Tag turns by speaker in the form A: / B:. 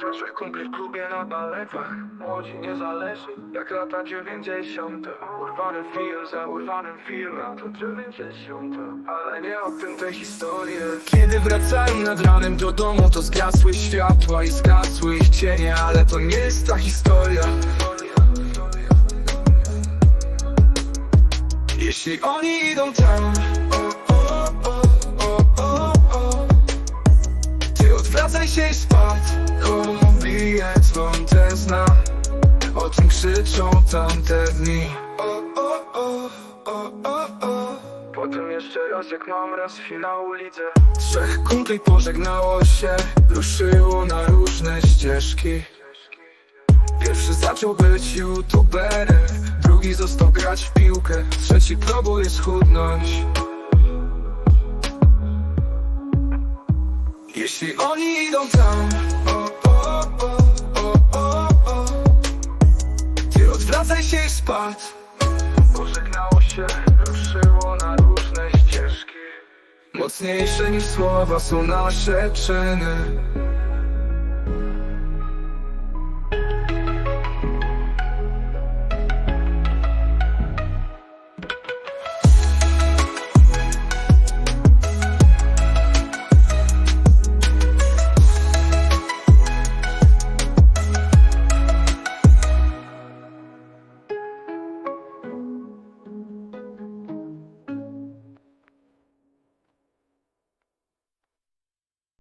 A: Trzech kumpli w klubie na baletach Młodzi nie zależy Jak lata dziewięćdziesiąte. Urwany film za urwanym filmem To dziewięćdziesiąte. Ale nie o tym te historie. Kiedy wracałem nad ranem do domu To zgasły światła i zgasły ich cienie Ale to nie jest ta historia. Jeśli oni idą tam Odwracaj się bije twą tezna O czym krzyczą tamte dni. O, o, o, o, o, o. Potem jeszcze raz jak mam raz finał lidze. Trzech kumpli pożegnało się Ruszyło na różne ścieżki. Pierwszy zaczął być youtuberem Drugi został grać w piłkę. Trzeci próbuje schudnąć Jeśli oni idą tam. Ty odwracaj się i spadł Pożegnało się, ruszyło na różne ścieżki Mocniejsze niż słowa są nasze czyny